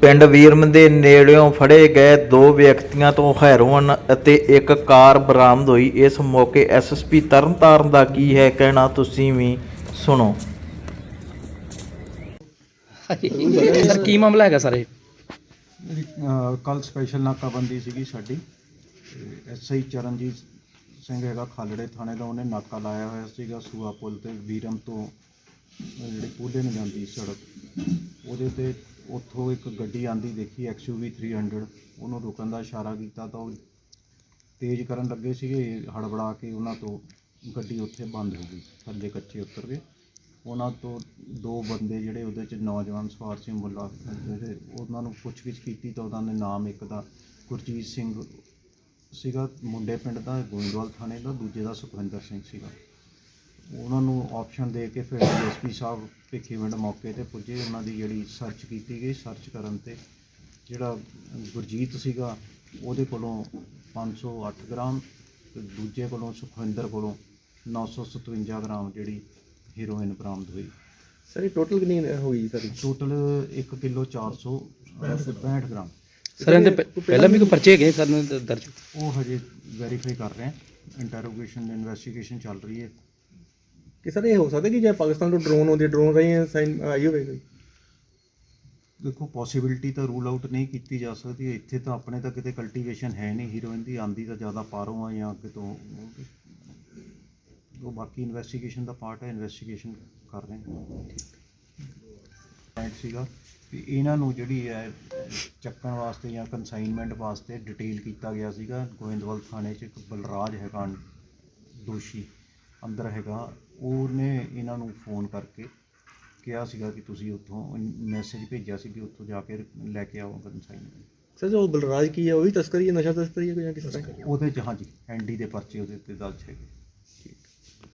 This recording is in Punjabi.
ਪਿੰਡ ਵੀਰਮ ਦੇ ਨੇੜਿਓਂ ਫੜੇ ਗਏ ਦੋ ਵਿਅਕਤੀਆਂ ਤੋਂ ਹੈਰੋਇਨ ਅਤੇ ਇੱਕ ਕਾਰ ਬਰਾਮਦ ਹੋਈ। ਇਸ ਮੌਕੇ ਐਸਐਸਪੀ ਤਰਨਤਾਰਨ ਦਾ ਕੀ ਹੈ ਕਹਿਣਾ ਤੁਸੀਂ ਵੀ ਸੁਣੋ। ਸਰ ਕੀ ਮਾਮਲਾ ਹੈਗਾ ਸਰ ਇਹ? ਕੱਲ ਸਪੈਸ਼ਲ ਨਾਕਾਬੰਦੀ ਸੀਗੀ ਸਾਡੀ। ਐਸਆਈ ਚਰਨਜੀਤ ਸਿੰਘ ਹੈਗਾ ਖਾਲੜੇ ਥਾਣੇ ਦਾ ਉਹਨੇ ਨਾਕਾ ਲਾਇਆ ਹੋਇਆ ਸੀਗਾ ਸੂਆ ਪੁਲ ਤੇ ਵੀਰਮ ਤੋਂ ਜਿਹੜੀ ਪੂਲੇ ਨੂੰ ਜਾਂਦੀ ਸੜਕ ਉਹਦੇ ਤੇ ਉੱਥੋਂ ਇੱਕ ਗੱਡੀ ਆਂਦੀ ਦੇਖੀ XUV 300 ਉਹਨੂੰ ਰੁਕਣ ਦਾ ਇਸ਼ਾਰਾ ਕੀਤਾ ਤਾਂ ਉਹ ਤੇਜ਼ ਕਰਨ ਲੱਗੇ ਸੀਗੇ, ਹੜਬੜਾ ਕੇ ਉਹਨਾਂ ਤੋਂ ਗੱਡੀ ਉੱਥੇ ਬੰਦ ਹੋ ਗਈ ਥੱਲੇ ਕੱਚੇ ਉਤਰ ਗਏ। ਉਹਨਾਂ ਤੋਂ ਦੋ ਬੰਦੇ ਜਿਹੜੇ ਉਹਦੇ ਚ ਨੌਜਵਾਨ ਸਵਾਰ ਸੀ ਮੁੱਲਾ ਜਿਹੜੇ ਉਹਨਾਂ ਨੂੰ ਪੁੱਛਗਿੱਛ ਕੀਤੀ ਤਾਂ ਉਹਨਾਂ ਦੇ ਨਾਮ ਇੱਕ ਦਾ ਗੁਰਜੀਤ ਸਿੰਘ ਸੀਗਾ, ਮੁੰਡੇ ਪਿੰਡ ਦਾ, ਗੋਇੰਦਵਾਲ ਥਾਣੇ ਦਾ, ਦੂਜੇ ਦਾ ਸੁਖਵਿੰਦਰ ਸਿੰਘ ਸੀਗਾ। ਉਹਨਾਂ ਨੂੰ ਆਪਸ਼ਨ ਦੇ ਕੇ ਫਿਰ ਡੀਐਸਪੀ ਸਾਹਿਬ ਭਿੱਖੀਵਿੰਡ ਮੌਕੇ ਤੇ ਪੁੱਜੇ। ਉਹਨਾਂ ਦੀ ਜਿਹੜੀ ਸਰਚ ਕੀਤੀ ਗਈ ਸਰਚ ਕਰਨ ਤੇ ਜਿਹੜਾ ਗੁਰਜੀਤ ਸੀਗਾ ਉਹਦੇ ਕੋਲੋਂ 508 ਗ੍ਰਾਮ ਤੇ ਦੂਜੇ ਕੋਲੋਂ ਸੁਖਵਿੰਦਰ ਕੋਲੋਂ 957 ਗ੍ਰਾਮ ਜਿਹੜੀ ਹੀਰੋਇਨ ਬਰਾਮਦ ਹੋਈ। ਸਰ ਇਹ ਟੋਟਲ ਕਿੰਨੀ ਹੋਈ sir? Total 1 kilo 465 gram. Sir ਇਹਦੇ ਪਹਿ- ਪਹਿਲਾਂ ਵੀ ਕੋਈ ਪਰਚੇ ਹੈਗੇ ਸਰ ਦਰਜ? ਉਹ ਹਜੇ ਵੈਰੀਫਾਈ ਕਰ ਰਹੇ ਹਾਂ। ਇੰਟਰੋਗੇਸ਼ਨ ਇਨਵੈਸਟੀਗੇਸ਼ਨ ਚੱਲ ਰਹੀ ਹੈ। ਕਿ ਸਰ ਇਹ ਹੋ ਸਕਦਾ ਕਿ ਜੇ ਪਾਕਿਸਤਾਨ ਤੋਂ ਡਰੋਨ ਆਉਂਦੇ ਡਰੋਨ ਰਾਹੀਂ ਆਈ ਹੋਵੇ ਕੋਈ? ਦੇਖੋ ਪੋਸਿਬਿਲਿਟੀ ਤਾਂ ਰੂਲ ਆਊਟ ਨਹੀਂ ਕੀਤੀ ਜਾ ਸਕਦੀ। ਇੱਥੇ ਤਾਂ ਆਪਣੇ ਤਾਂ ਕਿਤੇ ਕਲਟੀਵੇਸ਼ਨ ਹੈ ਨਹੀਂ ਹੀਰੋਇਨ ਦੀ। ਆਂਦੀ ਤਾਂ ਜ਼ਿਆਦਾ ਪਾਰੋਂ ਆ ਜਾਂ ਅੱਗੇ ਤੋਂ ਉਹ ਬਾਕੀ ਇਨਵੈਸਟੀਗੇਸ਼ਨ ਦਾ ਪਾਰਟ ਹੈ ਇਨਵੈਸਟੀਗੇਸ਼ਨ ਕਰ ਰਹੇ ਹਾਂ। ਪੁਆਇੰਟ ਸੀਗਾ ਵੀ ਇਹਨਾਂ ਨੂੰ ਜਿਹੜੀ ਹੈ, ਚੱਕਣ ਵਾਸਤੇ ਜਾਂ ਕਨਸਾਈਨਮੈਂਟ ਵਾਸਤੇ ਡਿਟੇਲ ਕੀਤਾ ਗਿਆ ਸੀਗਾ। ਗੋਇੰਦਵਾਲ ਥਾਣੇ 'ਚ ਇੱਕ ਬਲਰਾਜ ਹੈਗਾ ਦੋਸ਼ੀ। ਅੰਦਰ ਹੈਗਾ। ਉਹਨੇ ਇਹਨਾਂ ਨੂੰ ਫੋਨ ਕਰਕੇ ਕਿਹਾ ਸੀਗਾ ਕਿ ਤੁਸੀਂ ਉੱਥੋਂ ਮੈਸੇਜ ਭੇਜਿਆ ਸੀ ਕਿ ਉੱਥੋਂ ਜਾ ਕੇ ਲੈ ਕੇ ਆਓ ਕਨਸਾਈਨਮੈਂਟ ਸਰ ਜੋ ਬਲਰਾਜ ਕੀ ਹੈ ਉਹ ਵੀ ਤਸਕਰੀ ਹੈ ਨਸ਼ਾ ਤਸਕਰੀ ਹੈ ਕੋਈ ਜਾਂ ਕਿਸ ਤਰ੍ਹਾਂ? ਉਹਦੇ 'ਚ ਹਾਂਜੀ ਐਨਡੀ ਦੇ ਪਰਚੇ ਉਹਦੇ ਤੇ ਦਰਜ ਹੈਗੇ।